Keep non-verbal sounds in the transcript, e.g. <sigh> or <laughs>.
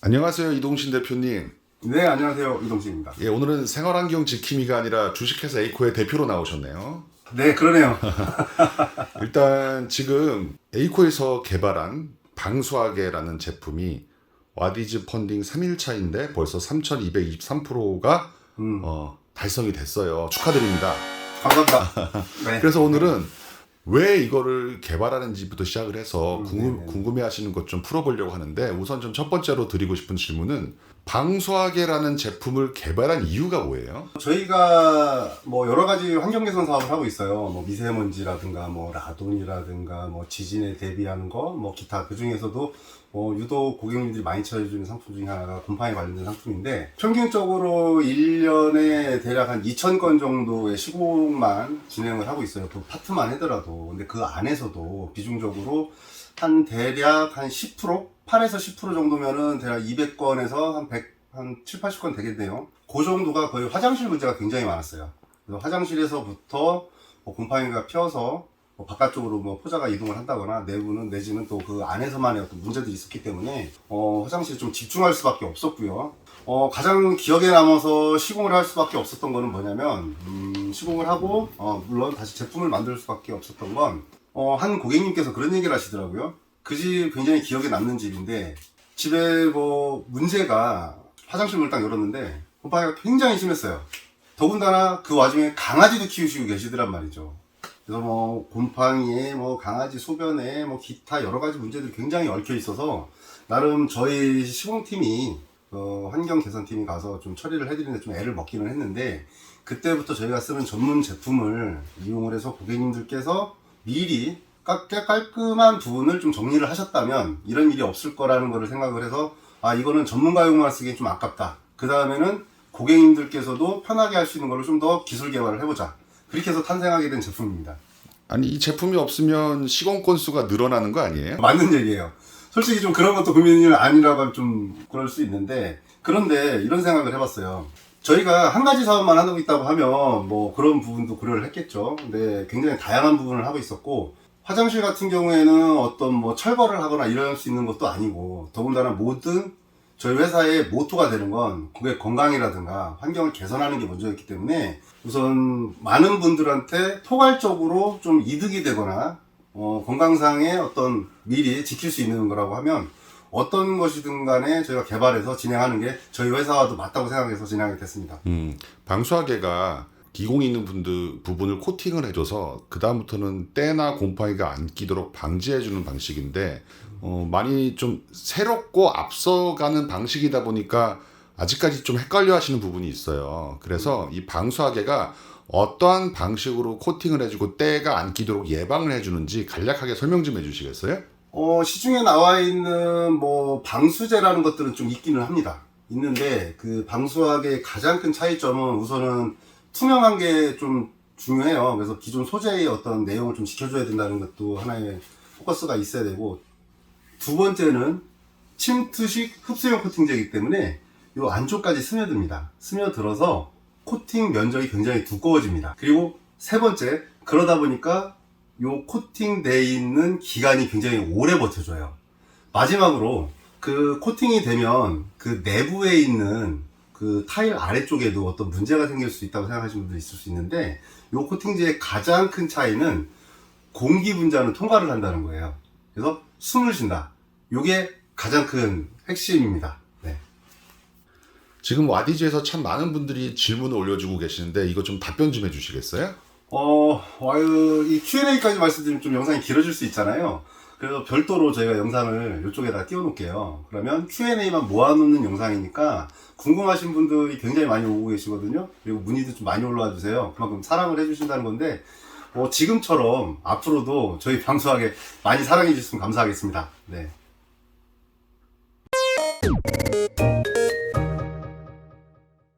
안녕하세요 이동신 대표님. 네, 안녕하세요. 이동식입니다. 예, 오늘은 생활환경 지킴이가 아니라 주식회사 에이코의 대표로 나오셨네요. 네, 그러네요. <laughs> 일단 지금 에이코에서 개발한 방수하게라는 제품이 와디즈 펀딩 3일차인데 벌써 3,223%가 음, 어, 달성이 됐어요. 축하드립니다. 감사합니다. <laughs> 네. 그래서 오늘은 왜 이거를 개발하는지부터 시작을 해서 음, 궁금. 궁금해하시는 것 좀 풀어보려고 하는데 우선 좀 첫 번째로 드리고 싶은 질문은 방수하게라는 제품을 개발한 이유가 뭐예요? 저희가 뭐 여러 가지 환경 개선 사업을 하고 있어요. 뭐 미세먼지라든가 뭐 라돈이라든가 뭐 지진에 대비하는 거, 뭐 기타 그 중에서도 뭐 유독 고객님들이 많이 찾아주는 상품 중에 하나가 곰팡이 관련된 상품인데 평균적으로 1년에 대략 한 2,000건 정도의 시공만 진행을 하고 있어요. 그 파트만 하더라도. 근데 그 안에서도 비중적으로 한 대략 한 10%? 8에서 10% 정도면은 대략 200건에서 한 100, 한 7, 80건 되겠네요. 그 정도가 거의 화장실 문제가 굉장히 많았어요. 그래서 화장실에서부터 뭐 곰팡이가 피어서 뭐 바깥쪽으로 뭐 포자가 이동을 한다거나 내부는 내지는 또 그 안에서만의 어떤 문제들이 있었기 때문에 어, 화장실에 좀 집중할 수밖에 없었고요. 어, 가장 기억에 남아서 시공을 할 수밖에 없었던 거는 뭐냐면 음, 시공을 하고 어, 물론 다시 제품을 만들 수밖에 없었던 건 어, 한 고객님께서 그런 얘기를 하시더라고요. 그 집 굉장히 기억에 남는 집인데 집에 뭐 문제가 화장실 문을 딱 열었는데 곰팡이가 굉장히 심했어요. 더군다나 그 와중에 강아지도 키우시고 계시더란 말이죠. 그래서 뭐 곰팡이에 뭐 강아지 소변에 뭐 기타 여러 가지 문제들이 굉장히 얽혀 있어서 나름 저희 시공팀이 어, 환경 개선팀이 가서 좀 처리를 해드리는데 좀 애를 먹기는 했는데 그때부터 저희가 쓰는 전문 제품을 이용을 해서 고객님들께서 미리 깔- 깔끔한 부분을 좀 정리를 하셨다면 이런 일이 없을 거라는 거를 생각을 해서 아 이거는 전문가용만 쓰기엔 좀 아깝다. 그 다음에는 고객님들께서도 편하게 할 수 있는 거를 좀더 기술 개발을 해보자. 그렇게 해서 탄생하게 된 제품입니다. 아니 이 제품이 없으면 시공 건수가 늘어나는 거 아니에요? 맞는 얘기예요. 솔직히 좀 그런 것도 고민이 아니라고 하면 좀 그럴 수 있는데 그런데 이런 생각을 해봤어요. 저희가 한 가지 사업만 하고 있다고 하면 뭐 그런 부분도 고려를 했겠죠. 근데 굉장히 다양한 부분을 하고 있었고 화장실 같은 경우에는 어떤 뭐 철거를 하거나 이럴 수 있는 것도 아니고 더군다나 모든 저희 회사의 모토가 되는 건 고객 건강이라든가 환경을 개선하는 게 먼저였기 때문에 우선 많은 분들한테 포괄적으로 좀 이득이 되거나 어, 건강상의 어떤 미리 지킬 수 있는 거라고 하면 어떤 것이든 간에 저희가 개발해서 진행하는 게 저희 회사와도 맞다고 생각해서 진행하게 됐습니다. 음, 방수하게가 기공 있는 분들 부분을 코팅을 해줘서 그 다음부터는 때나 곰팡이가 안 끼도록 방지해주는 방식인데 어, 많이 좀 새롭고 앞서가는 방식이다 보니까 아직까지 좀 헷갈려 하시는 부분이 있어요. 그래서 이 방수하게가 어떠한 방식으로 코팅을 해주고 때가 안 끼도록 예방을 해주는지 간략하게 설명 좀 해주시겠어요? 어, 시중에 나와 있는 뭐 방수제라는 것들은 좀 있기는 합니다. 있는데 그 방수학의 가장 큰 차이점은 우선은 투명한 게 좀 중요해요. 그래서 기존 소재의 어떤 내용을 좀 지켜줘야 된다는 것도 하나의 포커스가 있어야 되고 두 번째는 침투식 흡수형 코팅제이기 때문에 이 안쪽까지 스며듭니다. 스며들어서 코팅 면적이 굉장히 두꺼워집니다. 그리고 세 번째 그러다 보니까 요 코팅돼 있는 기간이 굉장히 오래 버텨줘요. 마지막으로 그 코팅이 되면 그 내부에 있는 그 타일 아래쪽에도 어떤 문제가 생길 수 있다고 생각하시는 분도 있을 수 있는데 요 코팅제의 가장 큰 차이는 공기 분자는 통과를 한다는 거예요. 그래서 숨을 쉰다. 요게 가장 큰 핵심입니다. 네. 지금 와디즈에서 참 많은 분들이 질문을 올려주고 계시는데 이거 좀 답변 좀 해주시겠어요? 어, 와유, 이 Q&A까지 말씀드리면 좀 영상이 길어질 수 있잖아요. 그래서 별도로 저희가 영상을 이쪽에다 띄워놓을게요. 그러면 Q&A만 모아놓는 영상이니까 궁금하신 분들이 굉장히 많이 오고 계시거든요. 그리고 문의도 좀 많이 올라와 주세요. 그만큼 사랑을 해주신다는 건데, 뭐 지금처럼 앞으로도 저희 <laughs> 방송하게 많이 사랑해 주셨으면 감사하겠습니다. 네. Thank you.